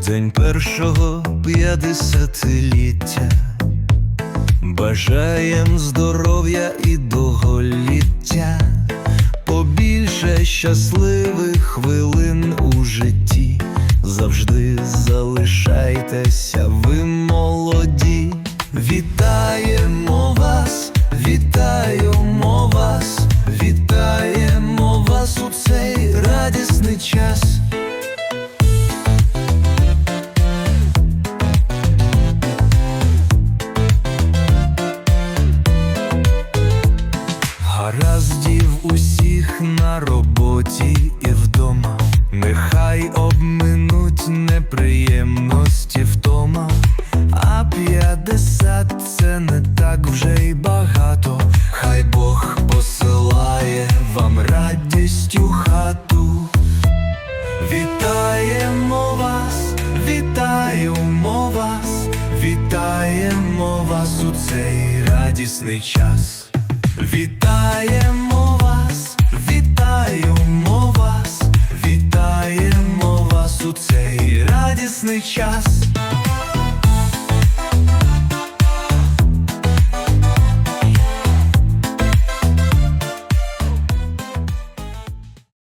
день першого п'ятдесятиліття. Бажаєм здоров'я і довголіття, побільше щасливих хвилин у житті. Завжди залишайтеся ви молоді. Вітаємо вас, вітаємо вас, вітаємо вас у цей радісний час. Гараздів усіх на роботі і вдома, нехай обминуть неприємності втома, а п'ятдесят це не так вже й багато. Хай Бог посилає вам радість у хату. Вітаємо вас, вітаємо вас, вітаємо вас у цей радісний час. Вітаємо радісний час.